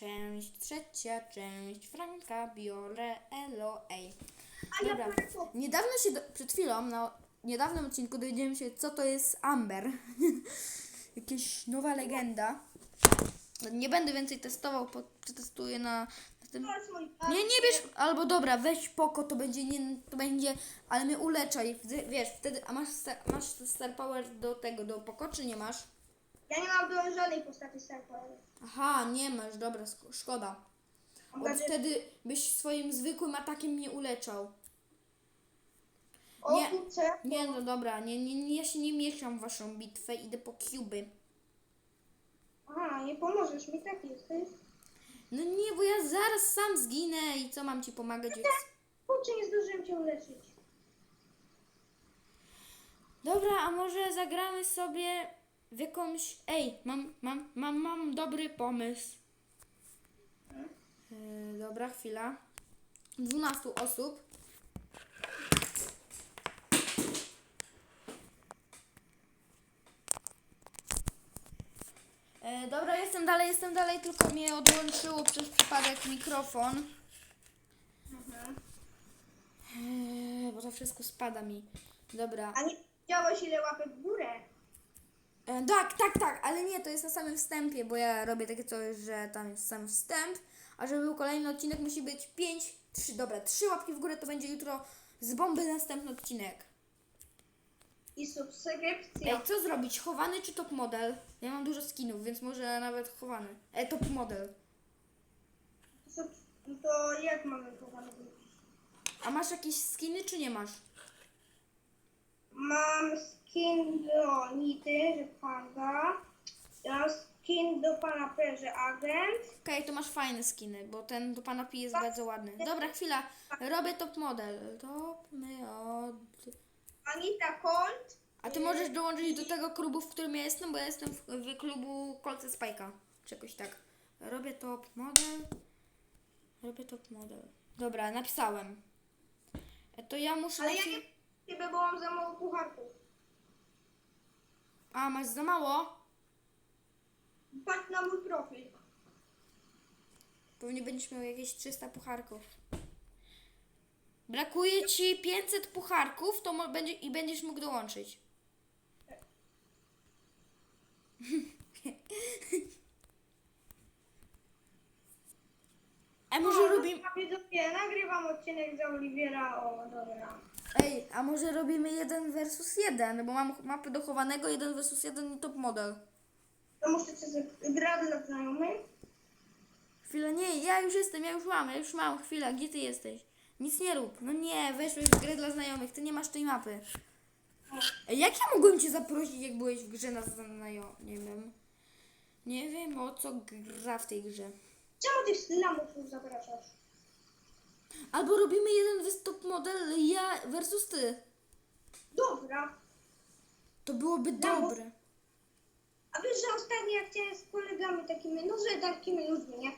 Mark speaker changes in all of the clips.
Speaker 1: część, trzecia część, Franka, biorę, elo, ej.
Speaker 2: A ja
Speaker 1: Dobra.
Speaker 2: to.
Speaker 1: Niedawno się, do, przed chwilą, na niedawnym odcinku dowiedziałem się, co to jest Amber. Jakaś nowa legenda. Nie będę więcej testował, po- przetestuję na, na tym. Nie, nie bierz, albo dobra, weź poko, to będzie, nie, to będzie, ale mnie uleczaj, Wtedy- wiesz, wtedy, a masz, sta- masz star power do tego, do poko, czy nie masz?
Speaker 2: Ja nie mam do żadnej postaci startowej.
Speaker 1: Aha, nie masz, dobra, sk- szkoda. Bo wtedy byś swoim zwykłym atakiem mnie uleczał.
Speaker 2: O
Speaker 1: nie.
Speaker 2: kurczę.
Speaker 1: Nie, no dobra, nie, nie, nie, ja się nie mieszam w waszą bitwę, idę po cuby.
Speaker 2: Aha, nie pomożesz mi, tak jesteś.
Speaker 1: No nie, bo ja zaraz sam zginę i co mam ci pomagać?
Speaker 2: Kurczę, nie zdążyłem cię uleczyć.
Speaker 1: Dobra, a może zagramy sobie w jakąś... Ej, mam, mam, mam, mam dobry pomysł. Yy, dobra, chwila. 12 osób. E, dobra, jestem dalej, jestem dalej, tylko mnie odłączyło przez przypadek mikrofon.
Speaker 2: Mhm.
Speaker 1: E, bo to wszystko spada mi. Dobra.
Speaker 2: A nie widziałeś ile łapek w górę?
Speaker 1: E, tak, tak, tak, ale nie, to jest na samym wstępie, bo ja robię takie coś, że tam jest sam wstęp, a żeby był kolejny odcinek musi być 5, 3, dobra, 3 łapki w górę to będzie jutro z bomby następny odcinek.
Speaker 2: I subskrypcja.
Speaker 1: Ej, co zrobić, chowany czy top model? Ja mam dużo skinów, więc może nawet chowany. E, top model.
Speaker 2: Sub... No to jak mamy kochany wrócić?
Speaker 1: A masz jakieś skiny czy nie masz?
Speaker 2: Mam skin do Nity, że panda. Ja skin do pana Perze Agent.
Speaker 1: Okej, to masz fajne skiny, bo ten do pana Pi jest bardzo ładny. Dobra, chwila, robię top model. Top my od...
Speaker 2: Anita Colt.
Speaker 1: A ty możesz dołączyć do tego klubu, w którym ja jestem, bo ja jestem w, w klubu Kolce Spajka. Czy jakoś tak. Robię top model. Robię top model. Dobra, napisałem. E, To ja muszę...
Speaker 2: Ale ja
Speaker 1: napi-
Speaker 2: nie bo mam za mało pucharków.
Speaker 1: A, masz za mało?
Speaker 2: Patrz na mój profil.
Speaker 1: Pewnie będziesz miał jakieś 300 pucharków. Brakuje ci 500 pucharków to mo- będzie, i będziesz mógł dołączyć. A może robimy...
Speaker 2: Widzowie, nagrywam odcinek za Oliwiera. O, dobra.
Speaker 1: Ej, a może robimy jeden versus jeden, bo mam mapy dochowanego, jeden versus jeden i top model.
Speaker 2: To muszę cię z- gra dla znajomych.
Speaker 1: Chwilę, nie, ja już jestem, ja już mam, ja już mam, chwila, gdzie ty jesteś? Nic nie rób, no nie, weszłeś w grę dla znajomych, ty nie masz tej mapy. Ej, jak ja mogłem cię zaprosić, jak byłeś w grze na znajomych? Nie wiem. Nie wiem, o co gra w tej grze.
Speaker 2: Czemu tych slamów zapraszasz?
Speaker 1: Albo robimy jeden versus top model, ja versus ty.
Speaker 2: Dobra.
Speaker 1: To byłoby
Speaker 2: Brawo.
Speaker 1: dobre.
Speaker 2: A wiesz, że ostatnio jak chciałem z kolegami takimi, no że takimi ludźmi, nie?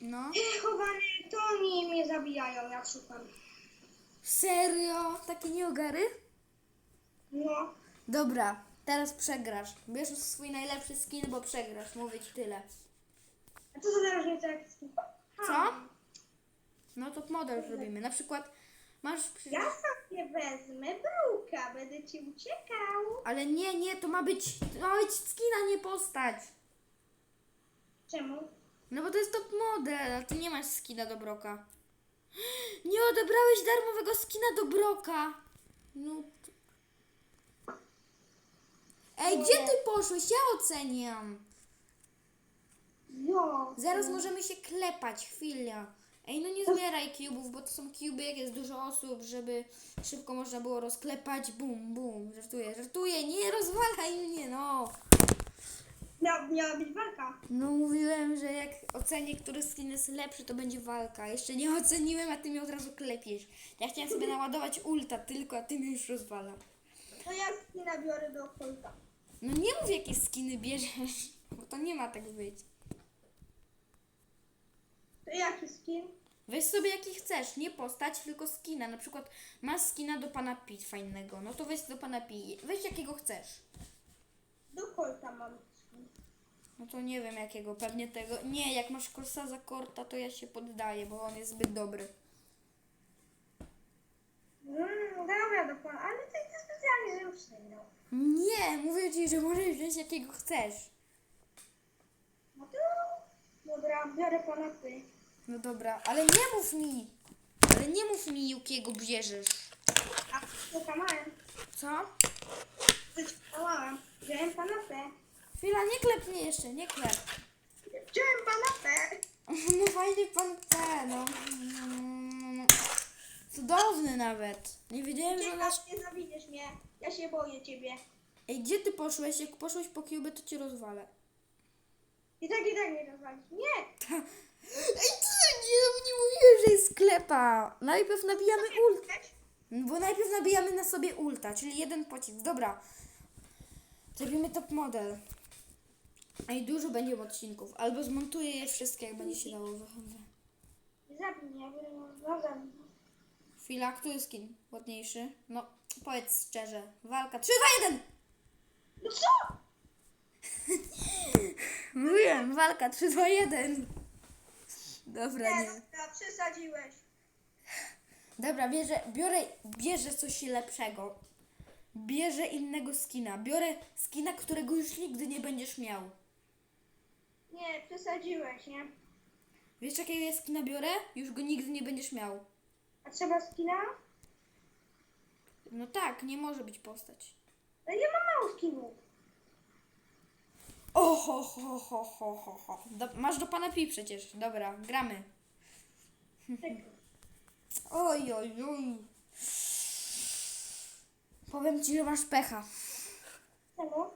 Speaker 1: No.
Speaker 2: E, Chowany, to oni mnie zabijają, jak szukam.
Speaker 1: Serio? Takie nieogary?
Speaker 2: No.
Speaker 1: Dobra, teraz przegrasz. Bierz swój najlepszy skin, bo przegrasz. Mówię ci tyle.
Speaker 2: A co za różnica jak?
Speaker 1: Co? No to model zrobimy. Na przykład masz... Przy...
Speaker 2: Ja sobie wezmę bruka, będę ci uciekał.
Speaker 1: Ale nie, nie, to ma być... To ma być skina, nie postać.
Speaker 2: Czemu?
Speaker 1: No bo to jest top model, a ty nie masz skina do broka. Nie odebrałeś darmowego skina do broka. No... Ej, gdzie ty poszłeś? Ja oceniam. Zaraz możemy się klepać, chwila. Ej, no nie zbieraj cubów, bo to są cuby, jak jest dużo osób, żeby szybko można było rozklepać. Bum, bum. Żartuję, żartuję, nie rozwalaj mnie, no.
Speaker 2: Mia, miała być walka.
Speaker 1: No mówiłem, że jak ocenię, który skin jest lepszy, to będzie walka. Jeszcze nie oceniłem, a ty mnie od razu klepiesz. Ja chciałem sobie naładować ulta tylko, a ty mnie już rozwalasz.
Speaker 2: To ja skina biorę do kolta.
Speaker 1: No nie mów, jakie skiny bierzesz, bo to nie ma tak być.
Speaker 2: To jaki skin?
Speaker 1: Weź sobie jaki chcesz, nie postać, tylko skina. Na przykład masz skina do pana Pi fajnego, no to weź do pana Pi. Weź jakiego chcesz.
Speaker 2: Do kolta mam skin.
Speaker 1: No to nie wiem jakiego, pewnie tego. Nie, jak masz Corsaza Korta, to ja się poddaję, bo on jest zbyt dobry.
Speaker 2: Mm, dobra, do pana, ale ty ty specjalnie, że już sygnał.
Speaker 1: Nie, mówię ci, że możesz wziąć jakiego chcesz.
Speaker 2: No to, dobra, biorę pana ty.
Speaker 1: No dobra, ale nie mów mi! Ale nie mów mi, jakiego bierzesz.
Speaker 2: A, to kamałem.
Speaker 1: Co?
Speaker 2: Kamałem. Wziąłem pana P.
Speaker 1: Chwila, nie klep mnie jeszcze, nie klep.
Speaker 2: Wziąłem pana P.
Speaker 1: No fajnie pan te, no. Cudowny nawet. Nie wiedziałem, że nasz...
Speaker 2: Nie zawidziesz mnie. Ja się boję ciebie.
Speaker 1: Ej, gdzie ty poszłeś? Jak poszłeś po kiubę, to cię rozwalę.
Speaker 2: I tak, i tak mnie rozwalisz. Nie!
Speaker 1: Ej, co? Nie, nie mówiłem, że jest sklepa. Najpierw nabijamy ult. Bo najpierw nabijamy na sobie ulta, czyli jeden pocisk. Dobra. Zrobimy top model. Ej, dużo będzie odcinków. Albo zmontuję je wszystkie, jak będzie się dało.
Speaker 2: Nie zabij mnie, no zabij. mnie.
Speaker 1: Chwila, który skin ładniejszy? No, powiedz szczerze. Walka. 3, 2, 1!
Speaker 2: No co?
Speaker 1: Mówiłem, walka 3, 2, 1. Dobra,
Speaker 2: Nie,
Speaker 1: nie.
Speaker 2: dobra, przesadziłeś.
Speaker 1: Dobra, bierze, biorę, bierze coś lepszego. Bierze innego skina. Biorę skina, którego już nigdy nie będziesz miał.
Speaker 2: Nie, przesadziłeś, nie?
Speaker 1: Wiesz jakiego ja skina biorę? Już go nigdy nie będziesz miał.
Speaker 2: A trzeba skina?
Speaker 1: No tak, nie może być postać.
Speaker 2: Ale ja mam mało skinów.
Speaker 1: O, ho, ho, ho, ho, ho. Do, masz do pana pi przecież. Dobra, gramy. Oj, oj, oj. Powiem ci, że masz pecha.
Speaker 2: Czemu?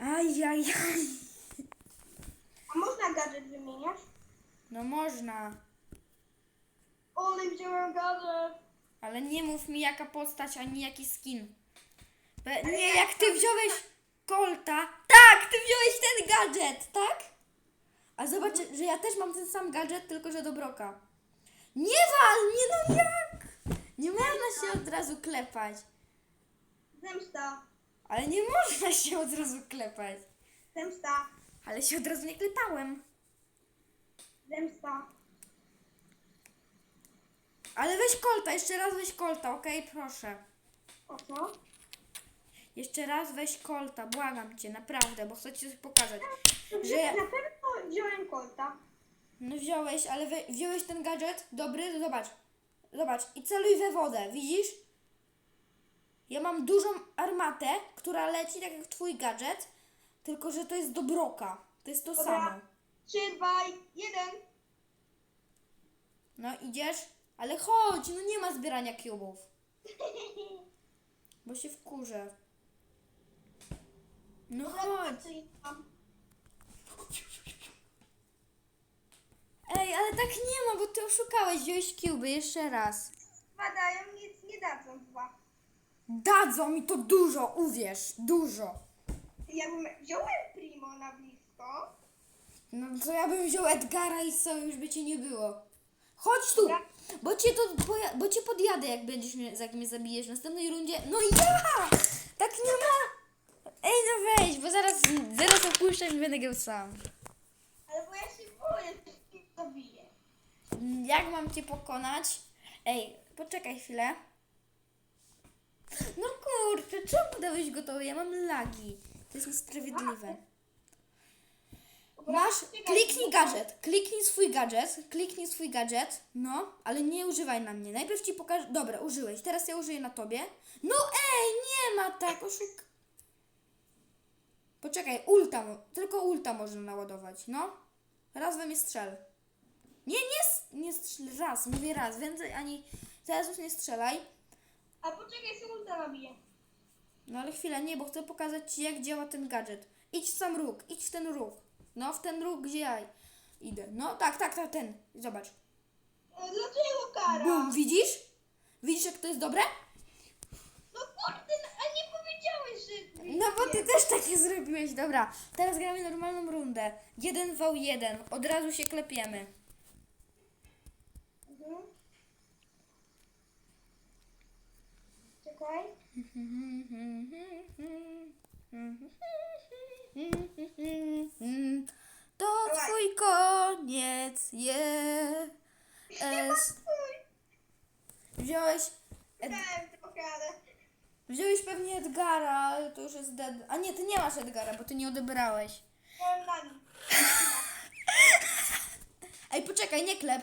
Speaker 1: Aj, aj, aj.
Speaker 2: A można gadżet wymieniać?
Speaker 1: No można.
Speaker 2: Ole, wziąłem gadżet.
Speaker 1: Ale nie mów mi jaka postać, ani jaki skin. Be, nie, jak ty wziąłeś Colta. Tak, ty wziąłeś ten gadżet, tak? A zobacz, że ja też mam ten sam gadżet, tylko że do Broka. Nie wal, nie no jak? Nie można się od razu klepać.
Speaker 2: Zemsta.
Speaker 1: Ale nie można się od razu klepać.
Speaker 2: Zemsta.
Speaker 1: Ale się od razu nie klepałem.
Speaker 2: Zemsta.
Speaker 1: Ale weź Colta, jeszcze raz weź Colta, okej? Proszę.
Speaker 2: O co?
Speaker 1: Jeszcze raz weź Colta, błagam cię, naprawdę, bo chcę ci coś pokazać.
Speaker 2: Że...
Speaker 1: Że ja-
Speaker 2: Na pewno wziąłem kolta.
Speaker 1: No wziąłeś, ale we, wziąłeś ten gadżet, dobry, zobacz. Zobacz i celuj we wodę, widzisz? Ja mam dużą armatę, która leci tak jak twój gadżet, tylko że to jest do broka. To jest to
Speaker 2: Dobra.
Speaker 1: samo.
Speaker 2: 3, 2, 1.
Speaker 1: No idziesz? Ale chodź, no nie ma zbierania cubów, bo się wkurzę. No chodź. Ej, ale tak nie ma, bo ty oszukałeś, wziąłeś cuby, jeszcze raz.
Speaker 2: Padają, nic nie dadzą dwa.
Speaker 1: Dadzą mi to dużo, uwierz, dużo.
Speaker 2: Jakbym wziąłem Primo na blisko,
Speaker 1: No to ja bym wziął Edgara i co, już by cię nie było. Chodź tu, bo cię, to, poja- bo cię podjadę, jak będziesz mnie, jak mnie zabijesz w następnej rundzie. No ja! Tak nie ma! Ej, no weź, bo zaraz, zaraz opuszczę i będę grał sam.
Speaker 2: ale bo ja się boję, że się zabiję.
Speaker 1: Jak mam cię pokonać? Ej, poczekaj chwilę. No kurczę, czemu dałeś gotowy? Ja mam lagi. To jest niesprawiedliwe. Masz, kliknij gadżet, kliknij swój gadżet, kliknij swój gadżet, no, ale nie używaj na mnie. Najpierw ci pokażę, dobra, użyłeś, teraz ja użyję na tobie. No ej, nie ma tak, oszuk... Poczekaj, ulta, tylko ulta można naładować, no. Raz we mnie strzel. Nie, nie, nie strzel, raz, mówię raz, więcej ani, teraz już nie strzelaj.
Speaker 2: A poczekaj, sekundę nabiję.
Speaker 1: No ale chwilę, nie, bo chcę pokazać Ci, jak działa ten gadżet. Idź w sam róg, idź w ten róg. No, w ten róg, gdzie ja idę. No, tak, tak, tak, ten. Zobacz.
Speaker 2: E, Dlaczego kara?
Speaker 1: Bum, widzisz? Widzisz, jak to jest dobre?
Speaker 2: No kurde, no, a nie powiedziałeś, że...
Speaker 1: No, bo Ty też takie zrobiłeś. Dobra, teraz gramy normalną rundę. 1v1. Od razu się klepiemy.
Speaker 2: Mhm. Czekaj. Miałem trochę, ale...
Speaker 1: Wziąłeś pewnie Edgara, ale to już jest dead. A nie, ty nie masz Edgara, bo ty nie odebrałeś.
Speaker 2: Miałem na nim.
Speaker 1: Ej, poczekaj, nie klep.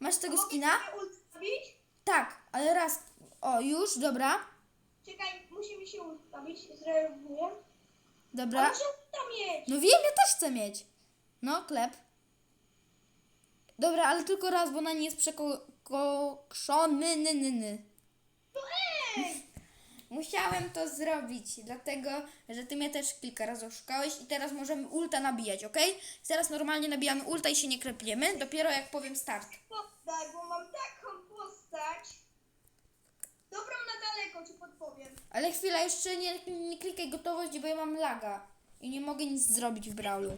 Speaker 1: Masz tego
Speaker 2: Mogę
Speaker 1: skina?
Speaker 2: sobie ustawić?
Speaker 1: Tak, ale raz. O, już, dobra.
Speaker 2: Czekaj, musi mi się ustawić. Zrealizuję. A
Speaker 1: Dobra.
Speaker 2: muszę tam mieć.
Speaker 1: No wiem, ja też chcę mieć. No, klep. Dobra, ale tylko raz, bo na nie jest przekokszony. Ny, ny, ny.
Speaker 2: No ej!
Speaker 1: Musiałem to zrobić, dlatego, że ty mnie też kilka razy oszukałeś i teraz możemy ulta nabijać, ok? Teraz normalnie nabijamy ulta i się nie klepiemy, dopiero jak powiem start.
Speaker 2: Poddaj, bo mam taką postać. Dobrą na daleko ci podpowiem.
Speaker 1: Ale chwila, jeszcze nie, nie klikaj gotowość, bo ja mam laga i nie mogę nic zrobić w brawlu.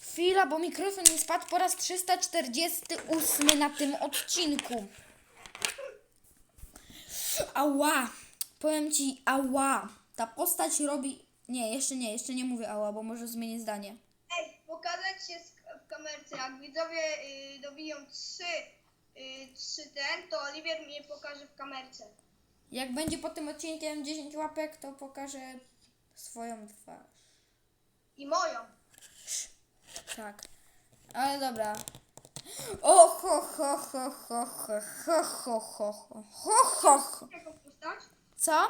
Speaker 1: Chwila, bo mikrofon mi spadł po raz 348 na tym odcinku. Ała! Powiem ci, ała! Ta postać robi... Nie, jeszcze nie, jeszcze nie mówię ała, bo może zmienię zdanie.
Speaker 2: Ej, pokazać się w kamerce. Jak widzowie y, dobiją trzy, y, trzy ten, to Oliwier mnie pokaże w kamerce.
Speaker 1: Jak będzie po tym odcinkiem 10 łapek, to pokażę swoją twarz.
Speaker 2: I moją.
Speaker 1: Tak. Ale dobra. O ho ho ho ho ho ho ho ho ho ho ho ho.
Speaker 2: Jaką postać?
Speaker 1: Co?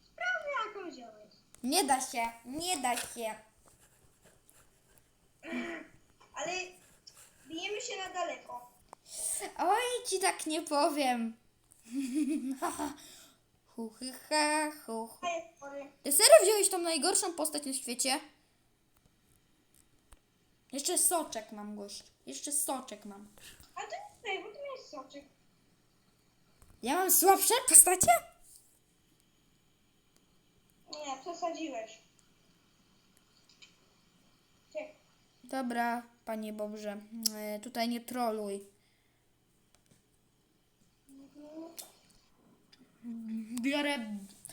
Speaker 2: Sprawdzę jaką wziąłeś.
Speaker 1: Nie da się, nie da się.
Speaker 2: Ale bijemy się na daleko.
Speaker 1: Oj, ci tak nie powiem. Hu, hy, ha, hu, hu. Ty serio wziąłeś tą najgorszą postać na świecie? Jeszcze soczek mam, gość. Jeszcze soczek mam.
Speaker 2: A to nie tutaj, bo tu jest soczek.
Speaker 1: Ja mam słabsze postacie?
Speaker 2: Nie, przesadziłeś.
Speaker 1: Dobra, panie Bobrze. E, tutaj nie troluj. Biorę.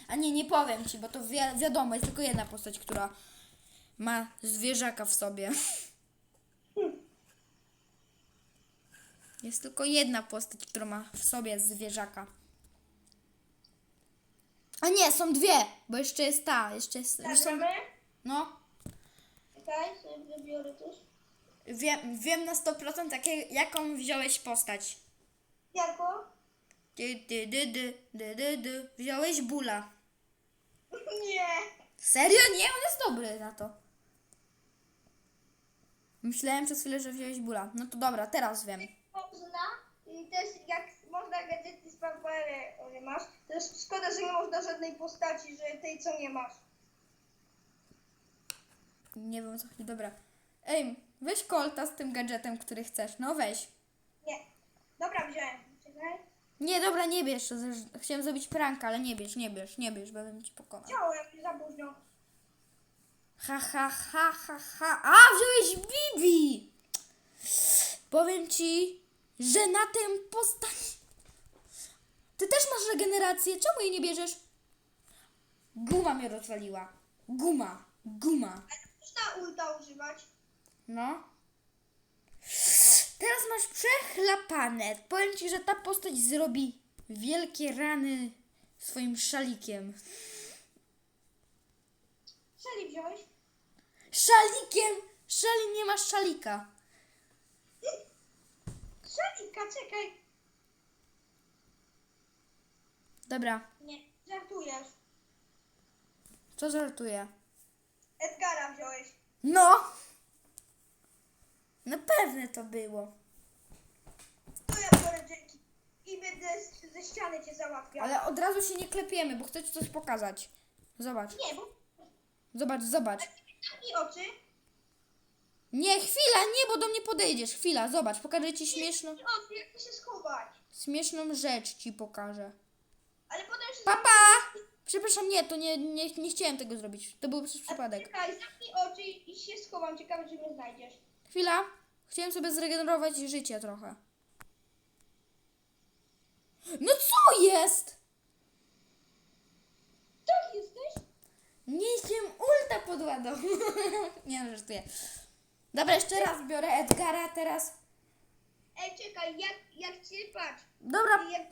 Speaker 1: A nie, nie powiem ci, bo to wi wiadomo, jest tylko jedna postać, która ma zwierzaka w sobie. Jest tylko jedna postać, która ma w sobie zwierzaka. A nie, są dwie, bo jeszcze jest ta, jeszcze jest. Już są, no,
Speaker 2: Czekaj, sobie wybiorę też.
Speaker 1: wiem, wiem na 100% jakie, jaką wziąłeś postać.
Speaker 2: Jako?
Speaker 1: Dy, dy, dy, dy, dy, dy, dy. Wziąłeś bula.
Speaker 2: Nie.
Speaker 1: Serio? Nie, on jest dobry na to. Myślałem przez chwilę, że wziąłeś bula. No to dobra, teraz wiem.
Speaker 2: Można i też jak można gadżety z nie masz, to jest szkoda, że nie można żadnej postaci, że tej co nie masz.
Speaker 1: Nie wiem co chodzi, dobra. Ej, weź kolta z tym gadżetem, który chcesz. No weź.
Speaker 2: Nie. Dobra, wziąłem. Czekaj.
Speaker 1: Nie, dobra, nie bierz. Chciałem zrobić pranka, ale nie bierz, nie bierz, nie bierz, bym ci pokonał.
Speaker 2: Wziąłem, za późno.
Speaker 1: Ha, ha, ha, ha, ha. A, wziąłeś Bibi! Powiem ci, że na tę postać... Ty też masz regenerację. Czemu jej nie bierzesz? Guma mnie rozwaliła. Guma. Guma.
Speaker 2: Można ulta używać.
Speaker 1: No. Teraz masz przechlapane. Powiem ci, że ta postać zrobi wielkie rany swoim szalikiem.
Speaker 2: Szeli wziąłeś?
Speaker 1: Szalikiem! Szali nie ma szalika.
Speaker 2: Szalika, czekaj.
Speaker 1: Dobra,
Speaker 2: Nie, żartujesz.
Speaker 1: co żartuję?
Speaker 2: Edgara wziąłeś.
Speaker 1: No! Na pewno to było.
Speaker 2: To ja biorę dzięki. I będę z, ze ściany cię załatwiał.
Speaker 1: Ale od razu się nie klepiemy, bo chcę ci coś pokazać. Zobacz,
Speaker 2: Nie, bo
Speaker 1: zobacz, zobacz.
Speaker 2: zamknij oczy.
Speaker 1: Nie, chwila, nie, bo do mnie podejdziesz. Chwila, zobacz, pokażę ci śmieszną,
Speaker 2: oczy, jak się schować.
Speaker 1: śmieszną rzecz ci pokażę.
Speaker 2: Ale potem się
Speaker 1: Papa! Przepraszam, nie, to nie, nie, nie chciałem tego zrobić. To był przez przypadek.
Speaker 2: Czekaj, zamknij oczy i się schowam. Ciekawe, czy mnie znajdziesz.
Speaker 1: Chwila. Chciałem sobie zregenerować życie trochę. No co jest?
Speaker 2: Tak jesteś?
Speaker 1: Nisiem ulta pod ładą. nie no, żartuję. Dobra, jeszcze raz biorę Edgara teraz.
Speaker 2: Ej, czekaj, jak, jak cię patrz.
Speaker 1: Dobra,
Speaker 2: Jak